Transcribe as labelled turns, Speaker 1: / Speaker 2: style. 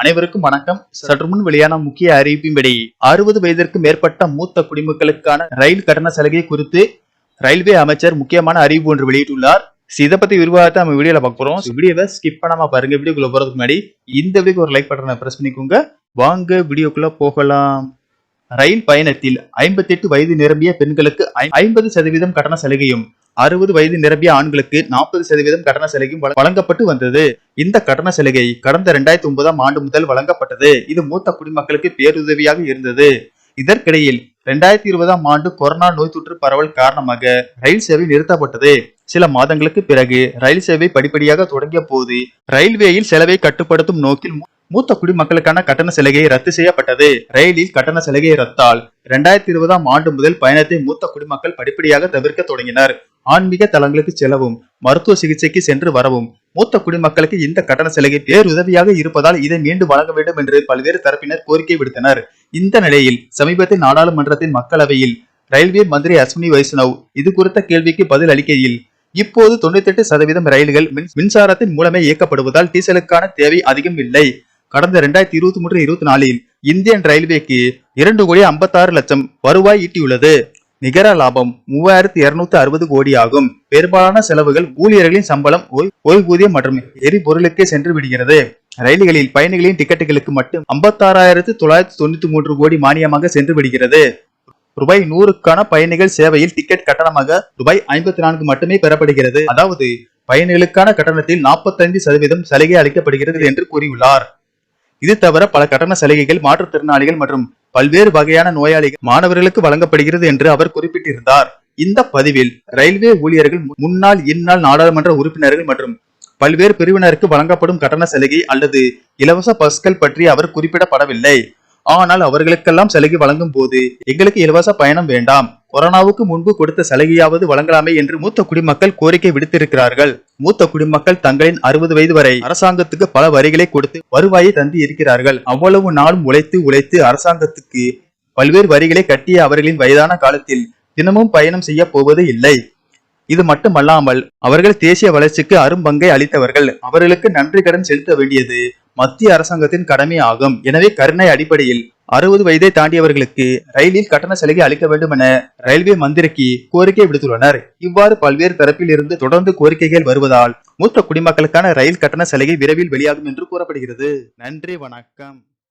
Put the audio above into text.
Speaker 1: அனைவருக்கும் வணக்கம். சற்று முன் வெளியான முக்கிய அறிவிப்பின்படி அறுபது வயதிற்கு மேற்பட்ட மூத்த குடிமக்களுக்கான ரயில் கட்டண சலுகை குறித்து ரயில்வே அமைச்சர் முக்கியமான அறிவிப்பு ஒன்று வெளியிட்டுள்ளார். இதை பத்தி விரிவாகத்தை நம்ம வீடியோல பார்க்க போறோம். வீடியோவை ஸ்கிப் பண்ணாம பாருங்க. வீடியோக்குள்ள போறதுக்கு முன்னாடி இந்த வீடியோக்கு ஒரு லைக் பட்டனை பிரஸ் பண்ணிக்கோங்க. வாங்க வீடியோக்குள்ள போகலாம். ரயில் பயணத்தில் 58 வயது நிரம்பிய பெண்களுக்கு ஐம்பது சதவீதம் கட்டண சலுகையும் அறுபது வயது நிரம்பிய ஆண்களுக்கு நாற்பது சதவீதம் கட்டண சலுகையும் வழங்கப்பட்டு வந்தது. இந்த கட்டண சலுகை கடந்த இரண்டாயிரத்தி ஒன்பதாம் ஆண்டு முதல் வழங்கப்பட்டது. இது மூத்த குடிமக்களுக்கு பேருதவியாக இருந்தது. இதற்கிடையில் இரண்டாயிரத்தி இருபதாம் ஆண்டு கொரோனா நோய் தொற்று பரவல் காரணமாக ரயில் சேவை நிறுத்தப்பட்டது. சில மாதங்களுக்கு பிறகு ரயில் சேவை படிப்படியாக தொடங்கிய போது ரயில்வேயில் செலவை கட்டுப்படுத்தும் நோக்கில் மூத்த குடிமக்களுக்கான கட்டண சலுகை ரத்து செய்யப்பட்டது. ரயிலில் கட்டண சலுகை ரத்தால் இரண்டாயிரத்தி இருபதாம் ஆண்டு முதல் பயணத்தை மூத்த குடிமக்கள் படிப்படியாக தவிர்க்க தொடங்கினர். ஆன்மீக தலங்களுக்கு செல்லவும் மருத்துவ சிகிச்சைக்கு சென்று வரவும் மூத்த குடிமக்களுக்கு இந்த கட்டண சலுகை பேருதவியாக இருப்பதால் இதை மீண்டும் வழங்க வேண்டும் என்று பல்வேறு தரப்பினர் கோரிக்கை விடுத்தனர். இந்த நிலையில் சமீபத்தில் நாடாளுமன்றத்தின் மக்களவையில் ரயில்வே மந்திரி அஸ்வினி வைஷ்ணவ் இது குறித்த கேள்விக்கு பதில் அளிக்கையில் இப்போது 98% சதவீதம் ரயில்கள் மின்சாரத்தின் மூலமே இயக்கப்படுவதால் டீசலுக்கான தேவை அதிகம் இல்லை. கடந்த இரண்டாயிரத்தி இருபத்தி மூன்று இருபத்தி நாலில் இந்தியன் ரயில்வேக்கு இரண்டு கோடி ஐம்பத்தாறு லட்சம் வருவாய் ஈட்டியுள்ளது. நிகர லாபம் மூவாயிரத்தி இருநூத்தி அறுபது கோடி ஆகும். பெரும்பாலான செலவுகள் ஊழியர்களின் சம்பளம் ஓய்- ஓய்வூதியம் மற்றும் எரிபொருளுக்கே சென்று விடுகிறது. ரயில்களில் பயணிகளின் டிக்கெட்டுகளுக்கு மட்டும் ஐம்பத்தாறாயிரத்து தொள்ளாயிரத்தி தொண்ணூத்தி மூன்று கோடி மானியமாக சென்று விடுகிறது. ரூபாய் நூறுக்கான பயணிகள் சேவையில் டிக்கெட் கட்டணமாக ரூபாய் ஐம்பத்தி நான்கு மட்டுமே பெறப்படுகிறது. அதாவது பயணிகளுக்கான கட்டணத்தில் 45% சதவீதம் சலுகை அளிக்கப்படுகிறது என்று கூறியுள்ளார். இது தவிர பல கட்டண சலுகைகள் மாற்றுத்திறனாளிகள் மற்றும் பல்வேறு வகையான நோயாளிகள் மாணவர்களுக்கு வழங்கப்படுகிறது என்று அவர் குறிப்பிட்டிருந்தார். இந்த பதிவில் ரயில்வே ஊழியர்கள் முன்னாள் இந்நாள் நாடாளுமன்ற உறுப்பினர்கள் மற்றும் பல்வேறு பிரிவினருக்கு வழங்கப்படும் கட்டண சலுகை அல்லது இலவச பஸ்கள் பற்றி அவர் குறிப்பிடப்படவில்லை. ஆனால் அவர்களுக்கெல்லாம் சலுகை வழங்கும் போது எங்களுக்கு இலவச பயணம் வேண்டாம். கொரோனாவுக்கு முன்பு கொடுத்த சலுகையாவது வழங்கலாமே என்று மூத்த குடிமக்கள் கோரிக்கை விடுத்திருக்கிறார்கள். மூத்த குடிமக்கள் தங்களின் அறுபது வயது வரை அரசாங்கத்துக்கு பல வரிகளை கொடுத்து வருவாயை தந்து இருக்கிறார்கள். அவ்வளவு நாளும் உழைத்து உழைத்து அரசாங்கத்துக்கு பல்வேறு வரிகளை கட்டிய அவர்களின் வயதான காலத்தில் தினமும் பயணம் செய்ய போவது இல்லை. இது மட்டுமல்லாமல் அவர்கள் தேசிய வளர்ச்சிக்கு அரும்பங்கை அளித்தவர்கள். அவர்களுக்கு நன்றி கடன் செலுத்த வேண்டியது மத்திய அரசாங்கத்தின் கடமை ஆகும். எனவே கருணை அடிப்படையில் அறுபது வயதை தாண்டியவர்களுக்கு ரயிலில் கட்டண சலுகை அளிக்க வேண்டும் என ரயில்வே மந்திரிக்கு கோரிக்கை விடுத்துள்ளனர். இவ்வாறு பல்வேறு தரப்பில் இருந்து தொடர்ந்து கோரிக்கைகள் வருவதால் மூத்த குடிமக்களுக்கான ரயில் கட்டண சலுகை விரைவில் வெளியாகும் என்று கூறப்படுகிறது. நன்றி வணக்கம்.